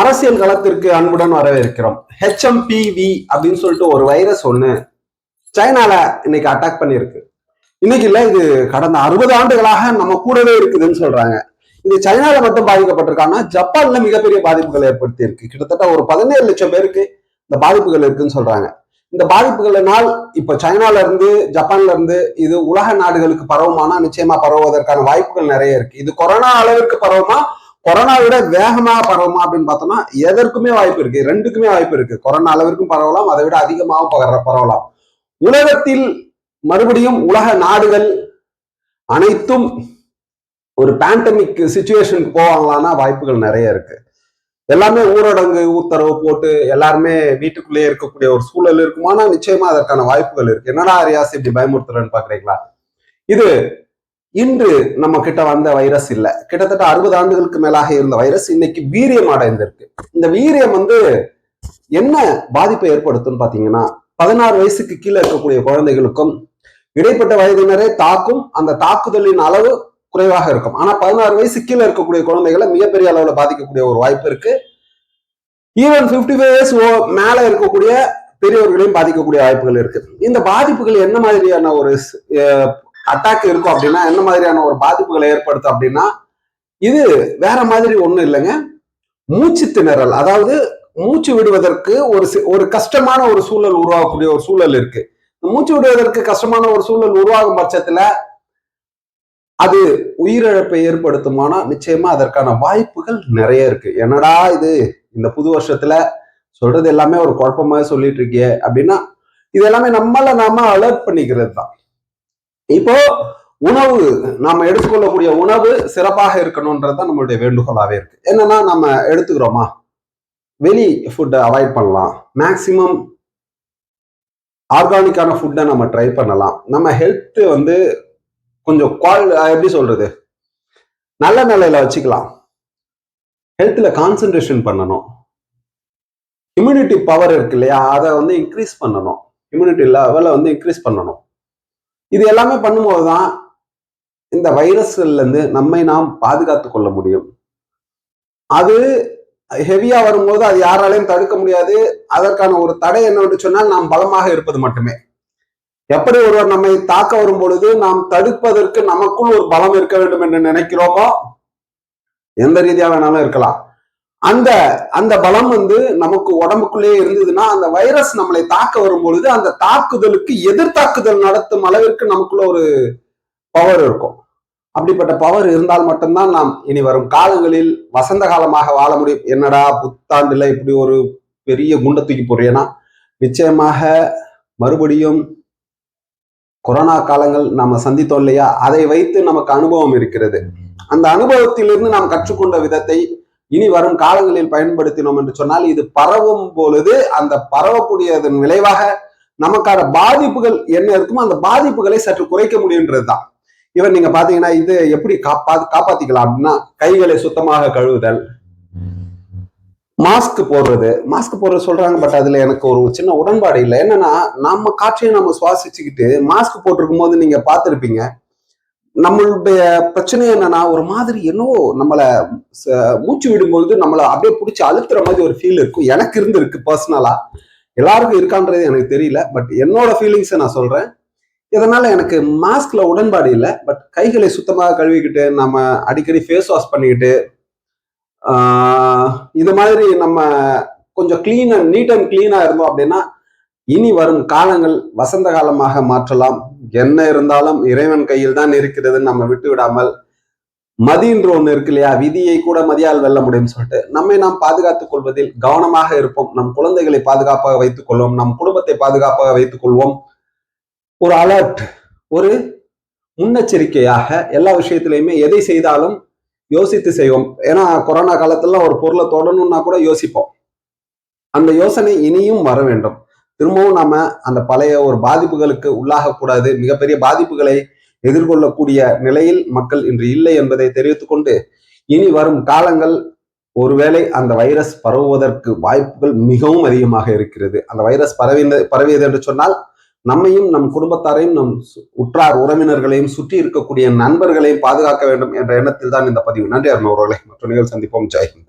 அரசியல் களத்திற்கு அன்புடன் வரவேற்கிறோம். ஹெச்எம்பிவி அப்படின்னு சொல்லிட்டு அப்படின்னு சொல்லிட்டு ஒரு வைரஸ் ஒண்ணு சைனால இன்னைக்கு அட்டாக் பண்ணியிருக்கு. இன்னைக்கு இல்ல இது கடந்த அறுபது ஆண்டுகளாக நம்ம கூடவே இருக்குதுன்னு சொல்றாங்க. இந்த சைனால மட்டும் பாதிக்கப்பட்டிருக்காங்கன்னா ஜப்பான்ல மிகப்பெரிய பாதிப்புகள் ஏற்படுத்தி இருக்கு கிட்டத்தட்ட ஒரு பதினேழு லட்சம் பேருக்கு இந்த பாதிப்புகள் இருக்குன்னு சொல்றாங்க. இந்த பாதிப்புகளினால் இப்ப சைனால இருந்து ஜப்பான்ல இருந்து இது உலக நாடுகளுக்கு பரவுமானா நிச்சயமா பரவுவதற்கான வாய்ப்புகள் நிறைய இருக்கு. இது கொரோனா அளவிற்கு பரவுமா கொரோனா விட வேகமாக பரவுமா அப்படின்னு பார்த்தோம்னா எதற்குமே வாய்ப்பு இருக்கு. ரெண்டுக்குமே வாய்ப்பு இருக்கு. கொரோனா அளவிற்கும் பரவலாம் அதை விட அதிகமாகவும் பகர பரவலாம். உலகத்தில் மறுபடியும் உலக நாடுகள் அனைத்தும் ஒரு பேண்டமிக் சுச்சுவேஷனுக்கு போவாங்களான்னா வாய்ப்புகள் நிறைய இருக்கு. எல்லாமே ஊரடங்கு உத்தரவு போட்டு எல்லாருமே வீட்டுக்குள்ளேயே இருக்கக்கூடிய ஒரு சூழல் இருக்குமானா நிச்சயமா அதற்கான வாய்ப்புகள் இருக்கு. என்னடா அரியாஸ் இப்படி பயமுறுத்துறேன்னு பாக்குறீங்களா? இது இன்று நம்ம கிட்ட வந்த வைரஸ் இல்ல. கிட்டத்தட்ட அறுபது ஆண்டுகளுக்கு மேலாக இருந்த வைரஸ் இன்னைக்கு வீரியம் அடைந்திருக்கு. இந்த வீரியம் வந்து என்ன பாதிப்பை ஏற்படுத்தும்னு பாத்தீங்கன்னா பதினாறு வயசுக்கு கீழே இருக்கக்கூடிய குழந்தைகளுக்கும் இடைப்பட்ட வயதினரே தாக்கும் அந்த தாக்குதலின் அளவு குறைவாக இருக்கும். ஆனா பதினாறு வயசு கீழே இருக்கக்கூடிய குழந்தைகளை மிகப்பெரிய அளவுல பாதிக்கக்கூடிய ஒரு வாய்ப்பு இருக்கு. ஈவன் பிப்டி ஃபைவ் இயர்ஸ் மேல இருக்கக்கூடிய பெரியவர்களையும் பாதிக்கக்கூடிய வாய்ப்புகள் இருக்கு. இந்த பாதிப்புகள் என்ன மாதிரியான ஒரு அட்டாக் இருக்கும் அப்படின்னா என்ன மாதிரியான ஒரு பாதிப்புகளை ஏற்படுத்தும் அப்படின்னா இது வேற மாதிரி ஒண்ணும் இல்லைங்க. மூச்சு திணறல் அதாவது மூச்சு விடுவதற்கு ஒரு ஒரு கஷ்டமான ஒரு சூழல் உருவாகக்கூடிய ஒரு சூழல் இருக்கு. மூச்சு விடுவதற்கு கஷ்டமான ஒரு சூழல் உருவாகும் பட்சத்துல அது உயிரிழப்பை ஏற்படுத்துமானா நிச்சயமா அதற்கான வாய்ப்புகள் நிறைய இருக்கு. என்னடா இது? இந்த புது வருஷத்துல சொல்றது எல்லாமே ஒரு குழப்பமாக சொல்லிட்டு இருக்கியே அப்படின்னா இது எல்லாமே நம்மள நாம அலர்ட் பண்ணிக்கிறது தான் இப்போ உணவு நம்ம எடுத்துக்கொள்ளக்கூடிய உணவு சிறப்பாக இருக்கணும்ன்றது தான் நம்மளுடைய வேண்டுகோளாவே இருக்கு. என்னன்னா நம்ம எடுத்துக்கிறோமா? வெளி ஃபுட்டை அவாய்ட் பண்ணலாம். மேக்சிமம் ஆர்கானிக்கான ஃபுட்டை நம்ம ட்ரை பண்ணலாம். நம்ம ஹெல்த் வந்து கொஞ்சம் குவால் எப்படி சொல்றது? நல்ல நிலையில வச்சுக்கலாம். ஹெல்த்தில் கான்சென்ட்ரேஷன் பண்ணணும். இம்யூனிட்டி பவர் இருக்கு இல்லையா? அதை வந்து இன்க்ரீஸ் பண்ணணும். இம்யூனிட்டி லெவலை வந்து இன்க்ரீஸ் பண்ணணும். இது எல்லாமே பண்ணும்போது தான் இந்த வைரஸ்கள்லேருந்து நம்மை நாம் பாதுகாத்து கொள்ள முடியும். அது ஹெவியாக வரும்போது அது யாராலையும் தடுக்க முடியாது. அதற்கான ஒரு தடை என்னவென்று சொன்னால் நாம் பலமாக இருப்பது மட்டுமே. எப்படி ஒருவர் நம்மை தாக்க வரும் பொழுது நாம் தடுப்பதற்கு நமக்குள் ஒரு பலம் இருக்க வேண்டும் என்று நினைக்கிறோமோ? எந்த ரீதியாக வேணாலும் இருக்கலாம். அந்த அந்த பலம் வந்து நமக்கு உடம்புக்குள்ளே இருந்ததுன்னா அந்த வைரஸ் நம்மளை தாக்க வரும் பொழுது அந்த தாக்குதலுக்கு எதிர்த்தாக்குதல் நடத்தும் அளவிற்கு நமக்குள்ள ஒரு பவர் இருக்கும். அப்படிப்பட்ட பவர் இருந்தால் மட்டும்தான் நாம் இனி வரும் காலங்களில் வசந்த காலமாக வாழ முடியும். என்னடா புத்தாண்டுல இப்படி ஒரு பெரிய குண்டை தூக்கி போடுறேன்னா நிச்சயமாக மறுபடியும் கொரோனா காலங்கள் நாம சந்தித்தோம் இல்லையா? அதை வைத்து நமக்கு அனுபவம் இருக்கிறது. அந்த அனுபவத்திலிருந்து நாம் கற்றுக்கொண்ட விதத்தை இனி வரும் காலங்களில் பயன்படுத்தினோம் என்று சொன்னால் இது பரவும் பொழுது அந்த பரவக்கூடியதன் விளைவாக நமக்கான பாதிப்புகள் என்ன இருக்குமோ அந்த பாதிப்புகளை சற்று குறைக்க முடியுன்றதுதான். இவன் நீங்க பாத்தீங்கன்னா இது எப்படி காப்பா காப்பாத்திக்கலாம் அப்படின்னா கைகளை சுத்தமாக கழுவுதல் மாஸ்க் போடுறது. மாஸ்க் போடுறது சொல்றாங்க பட் அதுல எனக்கு ஒரு சின்ன உடன்பாடு இல்லை. என்னன்னா நம்ம காற்றையும் நம்ம சுவாசிச்சுக்கிட்டு மாஸ்க் போட்டிருக்கும் போது நீங்க பார்த்துருப்பீங்க நம்மளுடைய பிரச்சனை என்னன்னா ஒரு மாதிரி என்னவோ நம்மளை மூச்சு விடும்பொழுது நம்மளை அப்படியே பிடிச்சி அழுத்துற மாதிரி ஒரு ஃபீல் இருக்கும். எனக்கு இருந்திருக்கு பர்சனலா எல்லாருக்கும் இருக்கான்றது எனக்கு தெரியல பட் என்னோட ஃபீலிங்ஸை நான் சொல்றேன். இதனால எனக்கு மாஸ்க்ல உடன்பாடு இல்லை பட் கைகளை சுத்தமாக கழுவிக்கிட்டு நம்ம அடிக்கடி ஃபேஸ் வாஷ் பண்ணிக்கிட்டு இந்த மாதிரி நம்ம கொஞ்சம் கிளீன் அண்ட் நீட் அண்ட் கிளீனா இருந்தோம் அப்படின்னா இனி வரும் காலங்கள் வசந்த காலமாக மாற்றலாம். என்ன இருந்தாலும் இறைவன் கையில் தான் இருக்கிறது நம்ம விட்டு விடாமல் மதின்ற ஒன்று இருக்கு இல்லையா? விதியை கூட மதியால் வெல்ல முடியும்னு சொல்லிட்டு நம்மை நாம் பாதுகாத்துக் கொள்வதில் கவனமாக இருப்போம். நம் குழந்தைகளை பாதுகாப்பாக வைத்துக் கொள்வோம். நம் குடும்பத்தை பாதுகாப்பாக வைத்துக் கொள்வோம். ஒரு அலர்ட் ஒரு முன்னெச்சரிக்கையாக எல்லா விஷயத்திலையுமே எதை செய்தாலும் யோசித்து செய்வோம். ஏன்னா கொரோனா காலத்துல ஒரு பொருளை தொடணும்னா கூட யோசிப்போம். அந்த யோசனை இனியும் வர வேண்டும். திரும்பவும் நாம அந்த பழைய ஒரு பாதிப்புகளுக்கு உள்ளாகக்கூடாது மிகப்பெரிய பாதிப்புகளை எதிர்கொள்ளக்கூடிய நிலையில் மக்கள் இன்று இல்லை என்பதை தெரிவித்துக்கொண்டு இனி வரும் காலங்கள் ஒருவேளை அந்த வைரஸ் பரவுவதற்கு வாய்ப்புகள் மிகவும் அதிகமாக இருக்கிறது. அந்த வைரஸ் பரவின பரவியது என்று சொன்னால் நம்மையும் நம் குடும்பத்தாரையும் நம் உற்றார் உறவினர்களையும் சுற்றி இருக்கக்கூடிய நண்பர்களையும் பாதுகாக்க வேண்டும் என்ற எண்ணத்தில் தான் இந்த பதிவு. நன்றி அருண் அவர்களை. மற்ற நிகழ்ச்சி சந்திப்போம். ஜெயஹிந்த்